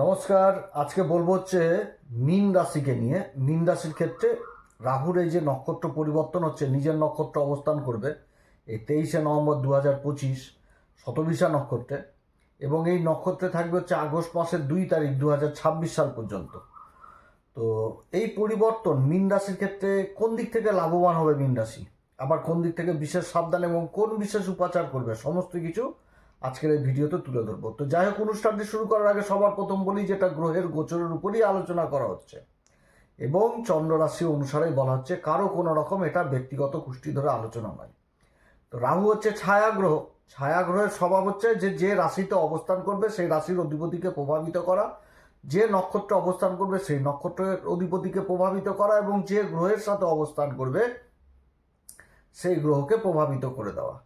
নমস্কার, আজকে বলব হচ্ছে মীন রাশিকে নিয়ে। মীন রাশির ক্ষেত্রে রাহুর এই যে নক্ষত্র পরিবর্তন হচ্ছে, নিজের নক্ষত্র অবস্থান করবে এই তেইশে নভেম্বর দু হাজার পঁচিশ শতবিশা নক্ষত্রে এবং এই নক্ষত্রে থাকবে হচ্ছে আগস্ট মাসের দুই তারিখ দু হাজার ছাব্বিশ সাল পর্যন্ত। তো এই পরিবর্তন মীন রাশির ক্ষেত্রে কোন দিক থেকে লাভবান হবে মীন রাশি? আবার কোন দিক থেকে বিশেষ সাবধান এবং কোন বিশেষ উপাচার করবে? সমস্ত কিছু আজকের এই ভিডিওতে তুলে ধরবো। তো যাই হোক, অনুষ্ঠানটি শুরু করার আগে সবার প্রথম বলি যেটা গ্রহের গোচরের উপরই আলোচনা করা হচ্ছে। এবং চন্দ্র রাশি অনুসারেই বলা হচ্ছে কারও কোনো রকম এটা ব্যক্তিগত কুষ্টি ধরে আলোচনা নয়। তো রাহু হচ্ছে ছায়াগ্রহ ছায়াগ্রহের স্বভাব হচ্ছে যে যে রাশিতে অবস্থান করবে সেই রাশির অধিপতিকে প্রভাবিত করা। যে নক্ষত্রে অবস্থান করবে সেই নক্ষত্রের অধিপতিকে প্রভাবিত করা এবং যে গ্রহের সাথে অবস্থান করবে সেই গ্রহকে প্রভাবিত করে দেওয়া।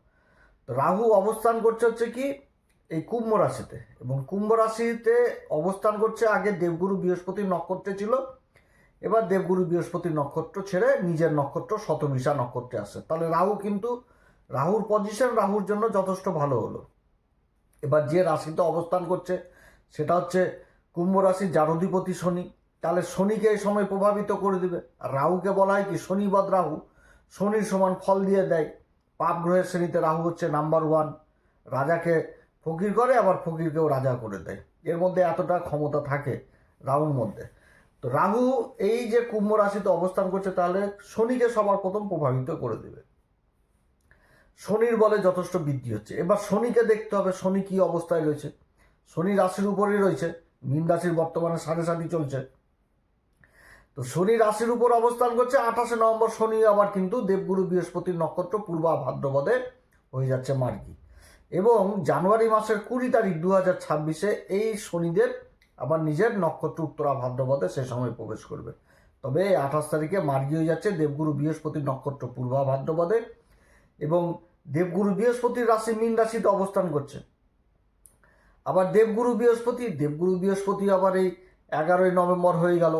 রাহু অবস্থান করছে হচ্ছে কি, এই কুম্ভ রাশিতে। এবং কুম্ভ রাশিতে অবস্থান করছে আগে দেবগুরু বৃহস্পতির নক্ষত্রে ছিল, এবার দেবগুরু বৃহস্পতির নক্ষত্র ছেড়ে নিজের নক্ষত্র শতবিশা নক্ষত্রে আসে তাহলে রাহু কিন্তু, রাহুর পজিশন রাহুর জন্য যথেষ্ট ভালো হলো। এবার যে রাশিতে অবস্থান করছে, সেটা হচ্ছে কুম্ভ রাশির যার অধিপতি শনি। তাহলে শনিকে এই সময় প্রভাবিত করে দিবে। আর রাহুকে বলা হয় কি, শনিবাদ রাহু। শনির সমান ফল দিয়ে দেয়। পাপ গ্রহের শ্রেণীতে রাহু হচ্ছে নাম্বার ওয়ান রাজাকে ফকির করে, আবার ফকিরকেও রাজা করে দেয়। এর মধ্যে এতটা ক্ষমতা থাকে রাহুর মধ্যে। তো রাহু এই যে কুম্ভ রাশিতে অবস্থান করছে, তাহলে শনিকে সবার প্রথম প্রভাবিত করে দেবে। শনির বলে যথেষ্ট বৃদ্ধি হচ্ছে। এবার শনিকে দেখতে হবে, শনি কি অবস্থায় রয়েছে? শনি রাশির উপরেই রয়েছে, মীন রাশির বর্তমানে সাড়ে সাথী চলছে। তো শনি রাশির উপর অবস্থান করছে। আঠাশে নভেম্বর শনি আবার কিন্তু দেবগুরু বৃহস্পতির নক্ষত্র পূর্বা ভাদ্রপদে হয়ে যাচ্ছে মার্গী। এবং জানুয়ারি মাসের কুড়ি তারিখ দু হাজার ছাব্বিশে এই শনিদেব আবার নিজের নক্ষত্র উত্তরা ভাদ্রপদে সে সময় প্রবেশ করবে। তবে আঠাশ তারিখে মার্গী হয়ে যাচ্ছে দেবগুরু বৃহস্পতির নক্ষত্র পূর্বা ভাদ্রপদে এবং দেবগুরু বৃহস্পতির রাশি মীন রাশিতে অবস্থান করছে। আবার দেবগুরু বৃহস্পতি দেবগুরু বৃহস্পতি আবার এই এগারোই নভেম্বর হয়ে গেল।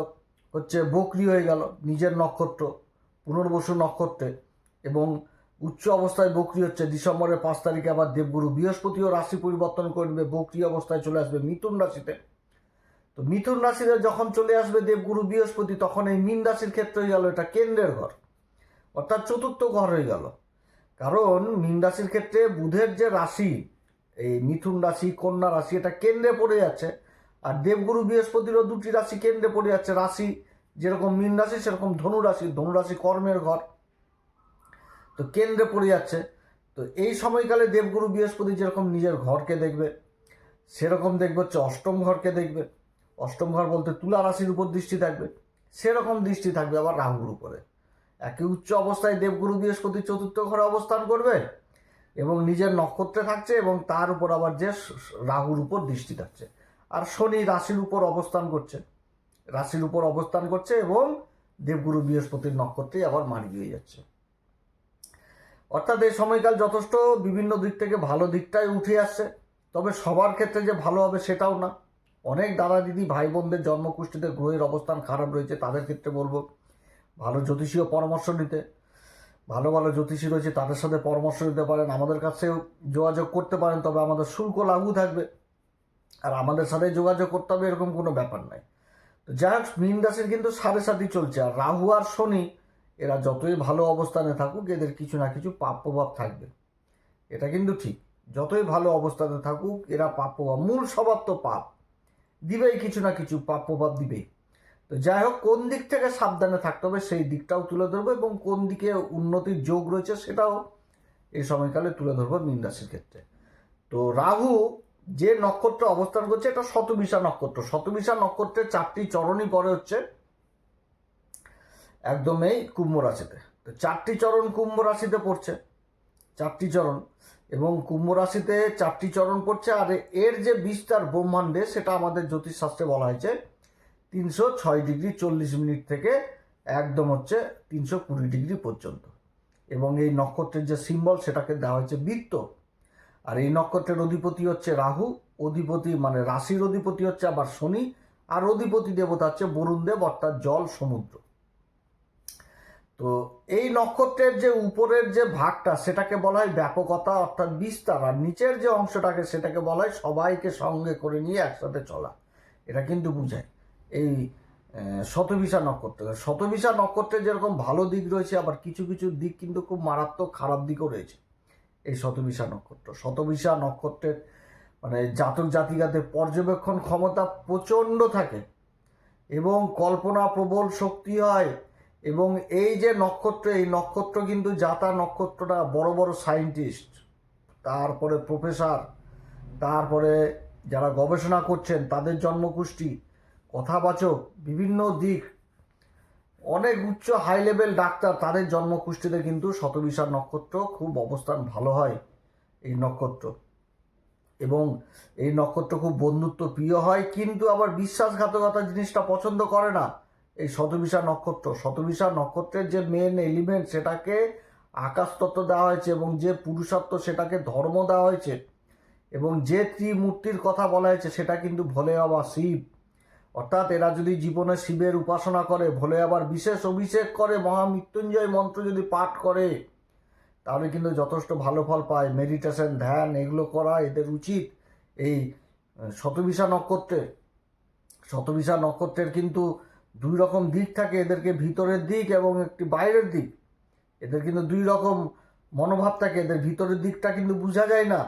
হচ্ছে বকরি হয়ে গেল নিজের নক্ষত্র, পুনর্বসু নক্ষত্রে। এবং উচ্চ অবস্থায় বকরি হচ্ছে ডিসেম্বরের পাঁচ তারিখে আবার দেবগুরু বৃহস্পতিও রাশি পরিবর্তন করবে বকরি অবস্থায় চলে আসবে মিথুন রাশিতে। তো মিথুন রাশিতে যখন চলে আসবে দেবগুরু বৃহস্পতি, তখন এই মীন রাশির ক্ষেত্রে হয়ে গেল, এটা কেন্দ্রের ঘর, অর্থাৎ চতুর্থ ঘর হয়ে গেল। কারণ মীন রাশির ক্ষেত্রে বুধের যে রাশি, এই মিথুন রাশি, কন্যা রাশি, এটা কেন্দ্রে পড়ে যাচ্ছে। আর দেবগুরু বৃহস্পতিরও দুটি রাশি কেন্দ্রে পড়ে যাচ্ছে। রাশি যেরকম মীন রাশি, সেরকম ধনু রাশি ধনু রাশি কর্মের ঘর। তো কেন্দ্রে পড়ে যাচ্ছে। তো এই সময়কালে দেবগুরু বৃহস্পতি যেরকম নিজের ঘরকে দেখবে, সেরকম দেখবে হচ্ছে অষ্টম ঘরকে দেখবে। অষ্টম ঘর বলতে তুলা রাশির উপর দৃষ্টি থাকবে, সেরকম দৃষ্টি থাকবে আবার রাহুর উপরে। একই উচ্চ অবস্থায় দেবগুরু বৃহস্পতি চতুর্থ ঘরে অবস্থান করবে এবং নিজের নক্ষত্রে থাকছে এবং তার উপর আবার যে রাহুর উপর দৃষ্টি থাকছে। আর শনি রাশির উপর অবস্থান করছে। রাশির উপর অবস্থান করছে এবং দেবগুরু বৃহস্পতির নক্ষত্রেই আবার মার্গি হয়ে যাচ্ছে। অর্থাৎ এই সময়কাল যথেষ্ট বিভিন্ন দিক থেকে ভালো দিকটাই উঠে আসছে। তবে সবার ক্ষেত্রে যে ভালো হবে সেটাও না। অনেক দাদা দিদি, ভাই বোনদের জন্মকুষ্ঠিতে গ্রহের অবস্থান খারাপ রয়েছে, তাদের ক্ষেত্রে বলব। ভালো জ্যোতিষীয় পরামর্শ নিতে। ভালো ভালো জ্যোতিষী রয়েছে, তাদের সাথে পরামর্শ নিতে পারেন। আমাদের কাছেও যোগাযোগ করতে পারেন, তবে আমাদের শুল্ক লাগু থাকবে। আর আমাদের সাথে যোগাযোগ করতে হবে এরকম কোনো ব্যাপার নাই। তো যাই হোক, মীন রাশির কিন্তু সাড়ে সাথে চলছে আর রাহু আর শনি, এরা যতই ভালো অবস্থানে থাকুক, এদের কিছু না কিছু পাপ প্রভাব থাকবে। এটা কিন্তু ঠিক। যতই ভালো অবস্থানে থাকুক, এরা পাপ প্রভাব, মূল স্বভাব তো পাপ। দিবেই কিছু না কিছু, পাপ প্রভাব দিবেই। তো যাই হোক, কোন দিক থেকে সাবধানে থাকতে হবে সেই দিকটাও তুলে ধরবো এবং কোন দিকে উন্নতির যোগ রয়েছে সেটাও এই সময়কালে তুলে ধরবো মীন রাশির ক্ষেত্রে। তো রাহু যে নক্ষত্র অবস্থান করছে, এটা শতবিশা নক্ষত্র। শতবিশা নক্ষত্রের চারটি চরণই পরে হচ্ছে একদম এই কুম্ভ রাশিতে। তো চারটি চরণ কুম্ভ রাশিতে পড়ছে, চারটি চরণ, এবং কুম্ভ রাশিতে চারটি চরণ পড়ছে, আর এর যে বিস্তার ব্রহ্মাণ্ডে, সেটা আমাদের জ্যোতিষশাস্ত্রে বলা হয়েছে তিনশো ছয় ডিগ্রি চল্লিশ মিনিট থেকে একদম হচ্ছে তিনশো কুড়ি ডিগ্রি পর্যন্ত। এবং এই নক্ষত্রের যে সিম্বল সেটাকে দেওয়া হয়েছে বৃত্ত। আর এই নক্ষত্রের অধিপতি হচ্ছে রাহু, অধিপতি মানে রাশির অধিপতি হচ্ছে আবার শনি, আর অধিপতি দেবতা হচ্ছে বরুণ দেব, অর্থাৎ জল সমুদ্র। তো এই নক্ষত্রের যে উপরের যে ভাগটা, সেটাকে বলা হয় ব্যাপকতা, অর্থাৎ বিস্তার, আর নিচের যে অংশটাকে সেটাকে বলা হয় সবাইকে সঙ্গে করে নিয়ে একসাথে চলা। এটা কিন্তু বুঝায়। এই শতভিসা নক্ষত্র। শতভিসা নক্ষত্রের যেরকম ভালো দিক রয়েছে, আবার কিছু কিছু দিক কিন্তু খুব মারাত্মক খারাপ দিকও রয়েছে। এই শতভিসা নক্ষত্র। শতভিসা নক্ষত্রের মানে জাতক জাতিকাদের পর্যবেক্ষণ ক্ষমতা প্রচণ্ড থাকে এবং কল্পনা প্রবল শক্তি হয় এবং এই যে নক্ষত্র, এই নক্ষত্র কিন্তু জাতা নক্ষত্রটা বড় বড় সায়েন্টিস্ট তারপরে প্রফেসর তারপরে যারা গবেষণা করছেন তাদের জন্মকুষ্টি কথাবাচক, বিভিন্ন দিক অনেক উচ্চ হাই লেভেল ডাক্তার তাদের জন্মকুষ্ঠিতে কিন্তু শতবিশার নক্ষত্র খুব অবস্থান ভালো হয় এই নক্ষত্র। এবং এই নক্ষত্র খুব বন্ধুত্ব প্রিয় হয়, কিন্তু আবার বিশ্বাসঘাতকতা জিনিসটা পছন্দ করে না। এই শতবিশা নক্ষত্র শতবিশা নক্ষত্রের যে মেন এলিমেন্ট সেটাকে আকাশতত্ত্ব দেওয়া হয়েছে এবং যে পুরুষত্ব সেটাকে ধর্ম দেওয়া হয়েছে এবং যে ত্রিমূর্তির কথা বলা হয়েছে সেটা কিন্তু ভোলে বাবা শিব। অর্থাৎ এরা যদি জীবনে শিবের উপাসনা করে, ভোলে আবার বিশেষ অভিষেক করে মহামৃত্যুঞ্জয় মন্ত্র যদি পাঠ করে, তাহলে কিন্তু যথেষ্ট ভালো ফল পায়। মেডিটেশন ধ্যান, এগুলো করা এদের উচিত। এই শতবিশা নক্ষত্রের শতবিশা নক্ষত্রের কিন্তু দুই রকম দিক থাকে। এদেরকে ভিতরের দিক এবং একটি বাইরের দিক। এদের কিন্তু দুই রকম মনোভাব থাকে। এদের ভিতরের দিকটা কিন্তু বোঝা যায় না।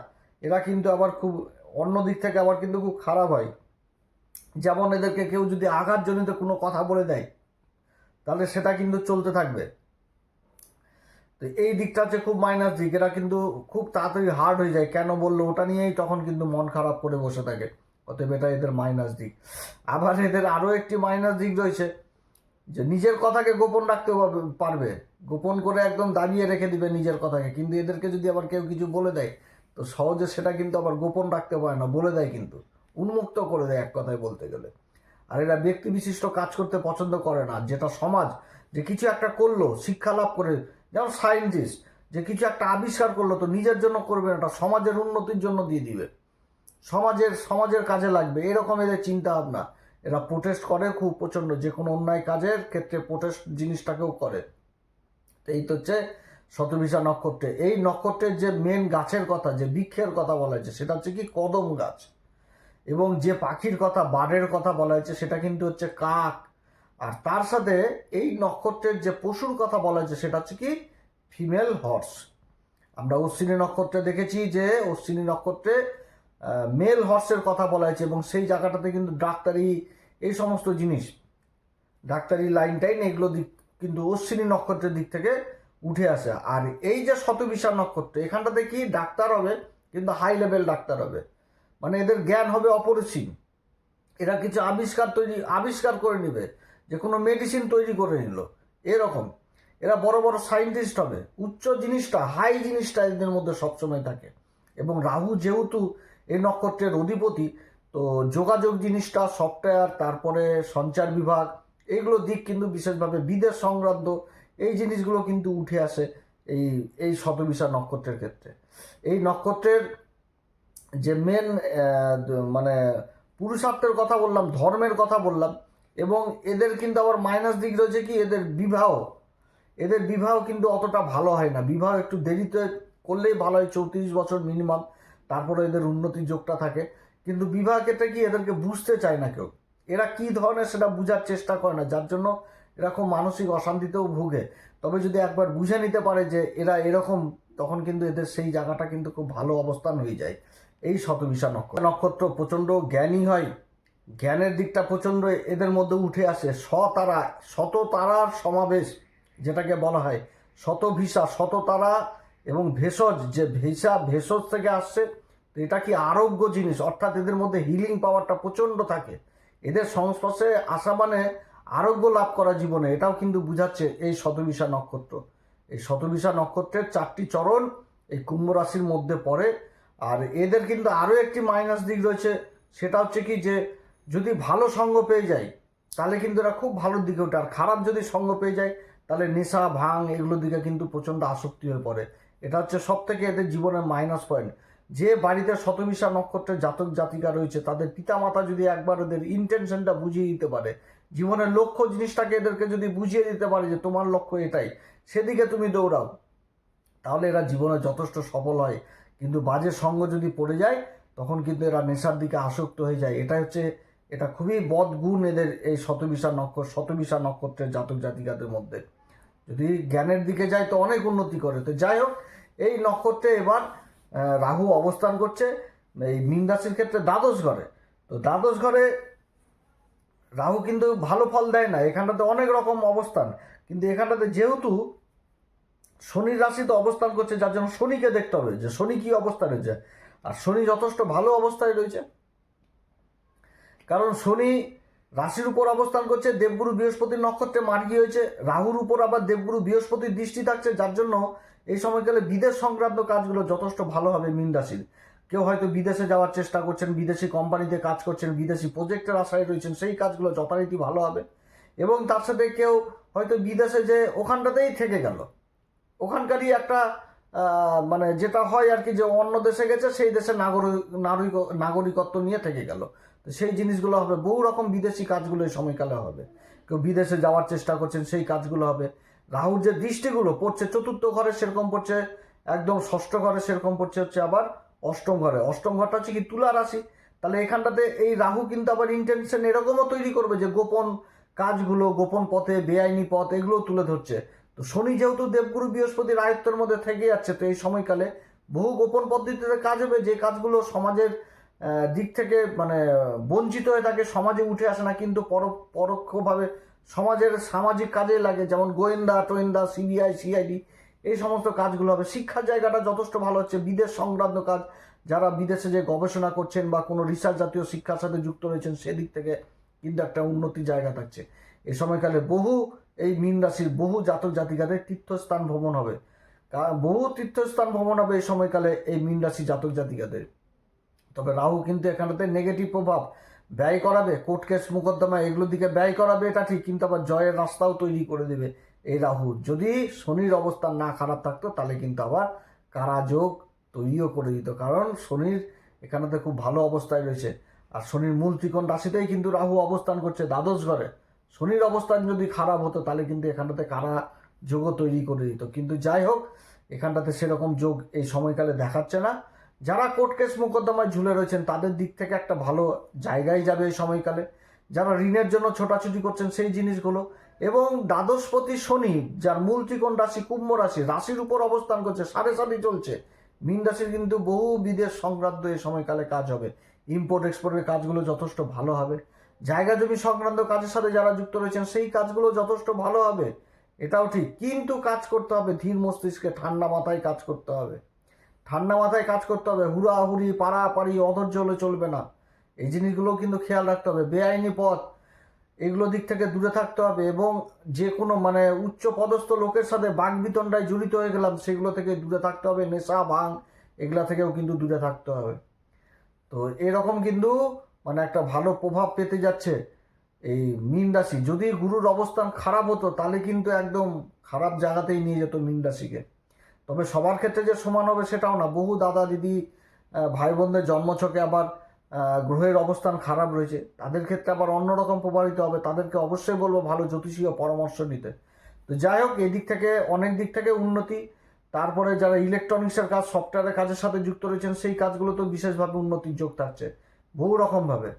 এরা কিন্তু আবার খুব অন্য দিক থেকে আবার কিন্তু খুব খারাপ হয়। যেমন এদেরকে কেউ যদি আঘাতজনিত কোনো কথা বলে দেয়, তাহলে সেটা কিন্তু চলতে থাকবে। তো এই দিকটা হচ্ছে খুব মাইনাস দিক। এরা কিন্তু খুব তাড়াতাড়ি হার্ড হয়ে যায়। কেন বলল ওটা নিয়েই তখন কিন্তু মন খারাপ করে বসে থাকে। অতএব এটা এদের মাইনাস দিক। আবার এদের আরও একটি মাইনাস দিক রয়েছে, যে নিজের কথাকে গোপন রাখতে পারবে- গোপন করে একদম দাঁড়িয়ে রেখে দিবে নিজের কথাকে। কিন্তু এদেরকে যদি আবার কেউ কিছু বলে দেয়, তো সহজে সেটা কিন্তু আবার গোপন রাখতে পারে না, বলে দেয় কিন্তু। উন্মুক্ত করে দেয় এক কথায় বলতে গেলে। আর এরা ব্যক্তি বিশিষ্ট কাজ করতে পছন্দ করে না, যেটা সমাজ যে কিছু একটা করল, শিক্ষা লাভ করে, যেমন সায়েন্টিস্ট যে কিছু একটা আবিষ্কার করল, তো নিজের জন্য করবে না সমাজের উন্নতির জন্য দিয়ে দিবে। সমাজের সমাজের কাজে লাগবে, এরকম এদের চিন্তা ভাবনা। এরা প্রোটেস্ট করে খুব প্রচণ্ড, যে কোনো অন্যায় কাজের ক্ষেত্রে প্রোটেস্ট জিনিসটাকেও করে। এই তো হচ্ছে শতবিশা নক্ষত্রে। এই নক্ষত্রের যে মেন গাছের কথা, যে বৃক্ষের কথা বলা হয়েছে, সেটা হচ্ছে কি কদম গাছ। এবং যে পাখির কথা বার্ডের কথা বলা হয়েছে, সেটা কিন্তু হচ্ছে কাক। আর তার সাথে এই নক্ষত্রের যে পশুর কথা বলা হয়েছে, সেটা হচ্ছে কি? Female horse. আমরা অশ্বিনী নক্ষত্রে দেখেছি যে, অশ্বিনী নক্ষত্রে মেল হর্সের কথা বলা হয়েছে এবং সেই জায়গাটাতে কিন্তু ডাক্তারি, এই সমস্ত জিনিস, ডাক্তারি লাইন টাইন এগুলো দিক, কিন্তু অশ্বিনী নক্ষত্রের দিক থেকে উঠে আসে। আর এই যে শতবিশা নক্ষত্র, এখানটাতে কি? ডাক্তার হবে, কিন্তু হাই লেভেল ডাক্তার হবে। মানে এদের জ্ঞান হবে অপরিসীম। এরা কিছু আবিষ্কার তৈরি, আবিষ্কার করে নেবে, যে কোনো মেডিসিন তৈরি করে নিল। এরকম। এরা বড় বড় সায়েন্টিস্ট হবে। উচ্চ জিনিসটা হাই জিনিসটা এদের মধ্যে সবসময় থাকে। এবং রাহু যেহেতু এই নক্ষত্রের অধিপতি, তো যোগাযোগ জিনিসটা সফটওয়্যার তারপরে সঞ্চার বিভাগ এইগুলো দিক কিন্তু বিশেষভাবে বিদেশ সংক্রান্ত এই জিনিসগুলো কিন্তু উঠে আসে এই এই শতবিশা নক্ষত্রের ক্ষেত্রে। এই নক্ষত্রের যে মেন মানে পুরুষার্থের কথা বললাম, ধর্মের কথা বললাম, এবং এদের কিন্তু আবার মাইনাস দিক রয়েছে কি? এদের বিবাহ। এদের বিবাহ কিন্তু অতটা ভালো হয় না। বিবাহ একটু দেরিতে করলেই ভালো হয়, চৌত্রিশ বছর মিনিমাম তারপরে এদের উন্নতির যোগটা থাকে। কিন্তু বিবাহ ক্ষেত্রে কি এদেরকে বুঝতে চায় না কেউ? এরা কি ধরনের সেটা বোঝার চেষ্টা করে না, যার জন্য এরা খুব মানসিক অশান্তিতেও ভুগে। তবে যদি একবার বুঝে নিতে পারে যে এরা এরকম, তখন কিন্তু এদের সেই জায়গাটা কিন্তু খুব ভালো অবস্থান হয়ে যায়। এই শতবিশা নক্ষত্র। নক্ষত্র প্রচণ্ড জ্ঞানী হয়। জ্ঞানের দিকটা প্রচণ্ড এদের মধ্যে উঠে আসে। শতারা শত তারার সমাবেশ, যেটাকে বলা হয়। শতভিসা শত তারা এবং ভেষজ, যে ভেসা ভেষজ থেকে আসছে, তো এটা কি আরোগ্য জিনিস? অর্থাৎ এদের মধ্যে হিলিং পাওয়ারটা প্রচণ্ড থাকে। এদের সংস্পর্শে আসা মানে আরোগ্য লাভ করা জীবনে। এটাও কিন্তু বুঝাচ্ছে এই শতবিশা নক্ষত্র। এই শতবিশা নক্ষত্রের চারটি চরণ এই কুম্ভ রাশির মধ্যে পড়ে। আর এদের কিন্তু আরও একটি মাইনাস দিক রয়েছে, সেটা হচ্ছে কি যে, যদি ভালো সঙ্গ পেয়ে যায়, তাহলে কিন্তু এরা খুব ভালো দিকে ওঠে। আর খারাপ যদি সঙ্গ পেয়ে যায়, তাহলে নেশা ভাঙ এগুলোর দিকে কিন্তু প্রচণ্ড আসক্তি হয়ে পড়ে। এটা হচ্ছে সব থেকে এদের জীবনের মাইনাস পয়েন্ট যে বাড়িতে শতবিশা নক্ষত্রের জাতক, জাতিকা রয়েছে, তাদের পিতামাতা যদি একবার ওদের ইন্টেনশনটা বুঝিয়ে দিতে পারে, জীবনের লক্ষ্য জিনিসটাকে এদেরকে যদি বুঝিয়ে দিতে পারে যে, তোমার লক্ষ্য এটাই, সেদিকে তুমি দৌড়াও, তাহলে এরা জীবনে যথেষ্ট সফল হয়। কিন্তু বাজে সঙ্গ যদি পড়ে যায়, তখন কিন্তু এরা নেশার দিকে আসক্ত হয়ে যায়। এটা হচ্ছে, এটা খুবই বদগুণ এদের এই শতবিশা নক্ষত্র, শতবিশা নক্ষত্রের জাতক জাতিকাদের মধ্যে। যদি জ্ঞানের দিকে যায় তো অনেক উন্নতি করে। তো যাই হোক, এই নক্ষত্রে এবার রাহু অবস্থান করছে, এই মীন রাশির ক্ষেত্রে দ্বাদশ ঘরে। তো দ্বাদশ ঘরে রাহু কিন্তু ভালো ফল দেয় না। এখানটাতে অনেক রকম অবস্থান। কিন্তু এখানটাতে যেহেতু শনির রাশিতে অবস্থান করছে, যার জন্য শনিকে দেখতে হবে যে শনি কি অবস্থা রয়েছে। আর শনি যথেষ্ট ভালো অবস্থায় রয়েছে। কারণ শনি রাশির উপর অবস্থান করছে, দেবগুরু বৃহস্পতির নক্ষত্রে মার্গী হয়েছে, রাহুর উপর আবার দেবগুরু বৃহস্পতির দৃষ্টি থাকছে, যার জন্য এই সময়কালে বিদেশ সংক্রান্ত কাজগুলো যথেষ্ট ভালো হবে মীন রাশির। কেউ হয়তো বিদেশে যাওয়ার চেষ্টা করছেন, বিদেশি কোম্পানিতে কাজ করছেন, বিদেশি প্রজেক্টের আশায় রয়েছেন, সেই কাজগুলো যথারীতি ভালো হবে। এবং তার সাথে কেউ হয়তো বিদেশে যে ওখানটাতেই থেকে গেল। ওখানকারই একটা মানে যেটা হয় আর কি যে অন্য দেশে গেছে, সেই দেশে নাগরিক নাগরিক- নাগরিকত্ব নিয়ে থেকে গেল। তো সেই জিনিসগুলো হবে, বহু রকম বিদেশি কাজগুলো এই সময়কালে হবে। কেউ বিদেশে যাওয়ার চেষ্টা করছেন, সেই কাজগুলো হবে। রাহুর যে দৃষ্টিগুলো পড়ছে, চতুর্থ ঘরে সেরকম পড়ছে, একদম ষষ্ঠ ঘরে সেরকম পড়ছে হচ্ছে আবার অষ্টম ঘরে। অষ্টম ঘরটা হচ্ছে কি তুলা রাশি। তাহলে এখানটাতে এই রাহু কিন্তু আবার ইন্টেনশন এরকমও তৈরি করবে যে গোপন কাজগুলো, গোপন পথে, বেআইনি পথ এগুলো তুলে ধরছে। তো শনি যেহেতু দেবগুরু বৃহস্পতির আয়ত্তের মধ্যে থেকে যাচ্ছে, তো এই সময়কালে বহু গোপন পদ্ধতিতে কাজ হবে, যে কাজগুলো সমাজের দিক থেকে মানে বঞ্চিত হয়ে থাকে, সমাজে উঠে আসে না, কিন্তু পরো- পরোক্ষভাবে সমাজের সামাজিক কাজে লাগে, যেমন গোয়েন্দা, টোয়েন্দা, সিবিআই, সিআইডি, এই সমস্ত কাজগুলো হবে। শিক্ষার জায়গাটা যথেষ্ট ভালো হচ্ছে, বিদেশ সংক্রান্ত কাজ, যারা বিদেশে যে গবেষণা করছেন বা কোনো রিসার্চ জাতীয় শিক্ষার সাথে যুক্ত রয়েছেন, সেদিক থেকে কিন্তু একটা উন্নতি জায়গা থাকছে। এই সময়কালে বহু, এই মীন রাশির বহু জাতক জাতিকাদের তীর্থস্থান ভ্রমণ হবে। বহু তীর্থস্থান ভ্রমণ হবে এই সময়কালে এই মীন রাশি জাতক জাতিকাদের। তবে রাহু কিন্তু এখানেতে নেগেটিভ প্রভাব। ব্যয় করাবে কোর্ট কেস মোকদ্দমা, এগুলোর দিকে ব্যয় করাবে, এটা ঠিক, কিন্তু আবার জয়ের রাস্তাও তৈরি করে দেবে এই রাহু। যদি শনির অবস্থান না খারাপ থাকতো, তাহলে কিন্তু আবার কারাযোগ তৈরিও করে দিত, কারণ শনির এখানেতে খুব ভালো অবস্থায় রয়েছে। আর শনির মূল ত্রিকোণ রাশিতেই কিন্তু রাহু অবস্থান করছে, দ্বাদশ ঘরে। শনির অবস্থান যদি খারাপ হতো, তাহলে কিন্তু এখানটাতে কারা যোগও তৈরি করে দিত। কিন্তু যাই হোক, এখানটাতে সেরকম যোগ এই সময়কালে দেখাচ্ছে না। যারা কোর্ট কেস মোকদ্দমায় ঝুলে রয়েছেন, তাদের দিক থেকে একটা ভালো জায়গায় যাবে এই সময়কালে। যারা ঋণের জন্য ছোটাছুটি করছেন, সেই জিনিসগুলো। এবং দ্বাদশপতি শনি, যার মূল ত্রিকোণ রাশি কুম্ভ রাশি, রাশির উপর অবস্থান করছে, সাড়ে সাড়ে চলছে। মীন রাশির কিন্তু বহু বিদেশ সংক্রান্ত এই সময়কালে কাজ হবে। ইম্পোর্ট এক্সপোর্টের কাজগুলো যথেষ্ট ভালো হবে। জায়গা জমি সংক্রান্ত কাজের সাথে যারা যুক্ত রয়েছেন, সেই কাজগুলো যথেষ্ট ভালো হবে। এটাও ঠিক। কিন্তু কাজ করতে হবে, ধীর মস্তিষ্কে, ঠান্ডা মাথায় কাজ করতে হবে। ঠান্ডা মাথায় কাজ করতে হবে, হুড়াহুড়ি, পাড়াপাড়ি, অধৈর্য হলে চলবে না। এই জিনিসগুলো কিন্তু খেয়াল রাখতে হবে। বেআইনি পথ, এগুলো দিক থেকে দূরে থাকতে হবে এবং যে কোনো মানে উচ্চ পদস্থ লোকের সাথে বাগবিতণ্ডায় জড়িত হয়ে গেলাম, সেগুলো থেকে দূরে থাকতে হবে। নেশা, ভাঙ, এগুলা থেকেও কিন্তু দূরে থাকতে হবে। তো এরকম কিন্তু মানে একটা ভালো প্রভাব পেতে যাচ্ছে এই মীন রাশি। যদি গুরুর অবস্থান খারাপ হতো, তাহলে কিন্তু একদম খারাপ জায়গাতেই নিয়ে যেত মীন রাশিকে। তবে সবার ক্ষেত্রে যে সমান হবে সেটাও না। বহু দাদা দিদি ভাই বোনদের জন্মছকে আবার গ্রহের অবস্থান খারাপ রয়েছে। তাদের ক্ষেত্রে আবার অন্যরকম প্রভাবিত হবে। তাদেরকে অবশ্যই বলব ভালো জ্যোতিষীয় পরামর্শ নিতে। তো যাই হোক, এদিক থেকে, অনেক দিক থেকে উন্নতি। তারপরে যারা ইলেকট্রনিক্সের কাজ সফটওয়্যারের কাজের সাথে যুক্ত রয়েছেন, সেই কাজগুলো তো বিশেষভাবে উন্নতির যোগ থাকছে। বহু রকমভাবে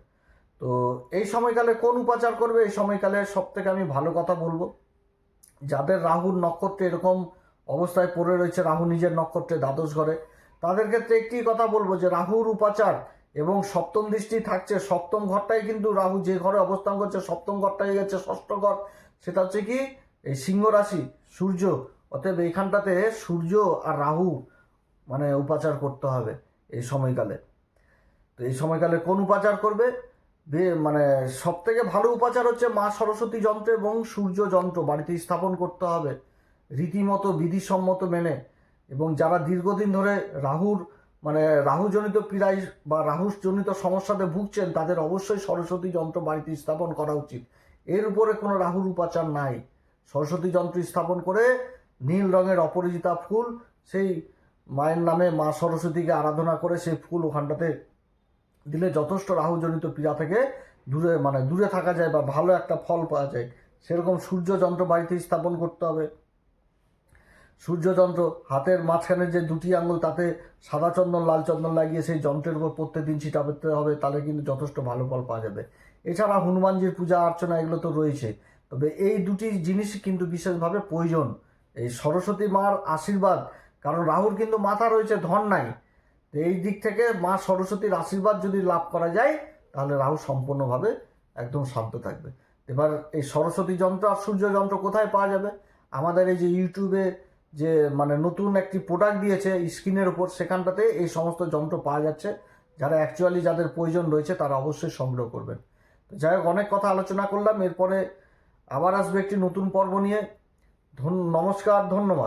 তো এই সময়কালে কোন উপাচার করবে? এই সময়কালে সব থেকে আমি ভালো কথা বলব, যাদের রাহুর নক্ষত্রে এরকম অবস্থায় পড়ে রয়েছে, রাহু নিজের নক্ষত্রে দ্বাদশ ঘরে, তাদের ক্ষেত্রে একটি কথা বলব যে, রাহুর উপাচার এবং সপ্তম দৃষ্টি থাকছে। সপ্তম ঘরটাই কিন্তু রাহু যে ঘরে অবস্থান করছে, সপ্তম ঘরটাই গেছে ষষ্ঠ ঘর। সেটা হচ্ছে কি? এই সিংহ রাশি, সূর্য। অতএব এইখানটাতে সূর্য আর রাহু মানে উপাচার করতে হবে এই সময়কালে। তো এই সময়কালে কোন উপাচার করবে? মানে সব থেকে ভালো উপাচার হচ্ছে মা সরস্বতী যন্ত্র এবং সূর্য যন্ত্র বাড়িতে স্থাপন করতে হবে। রীতিমতো, বিধিসম্মত মেনে এবং যারা দীর্ঘদিন ধরে রাহুর মানে রাহুজনিত পীড়ায় বা রাহুজনিত সমস্যাতে ভুগছেন, তাদের অবশ্যই সরস্বতী যন্ত্র বাড়িতে স্থাপন করা উচিত। এর উপরে কোনো রাহুর উপাচার নাই। সরস্বতী যন্ত্র স্থাপন করে নীল রঙের অপরাজিতা ফুল, সেই মায়ের নামে মা সরস্বতীকে আরাধনা করে সেই ফুল ওখানটাতে দিলে যথেষ্ট রাহুজনিত পীড়া থেকে দূরে মানে দূরে থাকা যায় বা ভালো একটা ফল পাওয়া যায়। সেরকম সূর্য যন্ত্র বাড়িতে স্থাপন করতে হবে। সূর্যযন্ত্র হাতের মাঝখানে যে দুটি আঙুল তাতে সাদা চন্দন, লাল চন্দন লাগিয়ে সেই যন্ত্রের উপর প্রত্যেক দিন ছিটাতে হবে, তাহলে কিন্তু যথেষ্ট ভালো ফল পাওয়া যাবে। এছাড়া হনুমানজির পূজা, অর্চনা এগুলো তো রয়েছে। তবে এই দুটি জিনিস কিন্তু বিশেষভাবে প্রয়োজন। এই সরস্বতী মার আশীর্বাদ, কারণ রাহুর কিন্তু মাথা রয়েছে, ধন নাই। এই দিক থেকে মা সরস্বতীর আশীর্বাদ যদি লাভ করা যায়, তাহলে রাহু সম্পূর্ণভাবে একদম শান্ত থাকবে। এবার এই সরস্বতী যন্ত্র আর সূর্য যন্ত্র কোথায় পাওয়া যাবে? আমাদের এই যে ইউটিউবে যে মানে নতুন একটি প্রোডাক্ট দিয়েছে স্ক্রিনের উপর, সেখানটাতে এই সমস্ত যন্ত্র পাওয়া যাচ্ছে। যারা অ্যাকচুয়ালি যাদের প্রয়োজন রয়েছে, তারা অবশ্যই সংগ্রহ করবেন। তো যাই হোক, অনেক কথা আলোচনা করলাম। এরপরে আবার আসবে একটি নতুন পর্ব নিয়ে। ধন্য নমস্কার, ধন্যবাদ।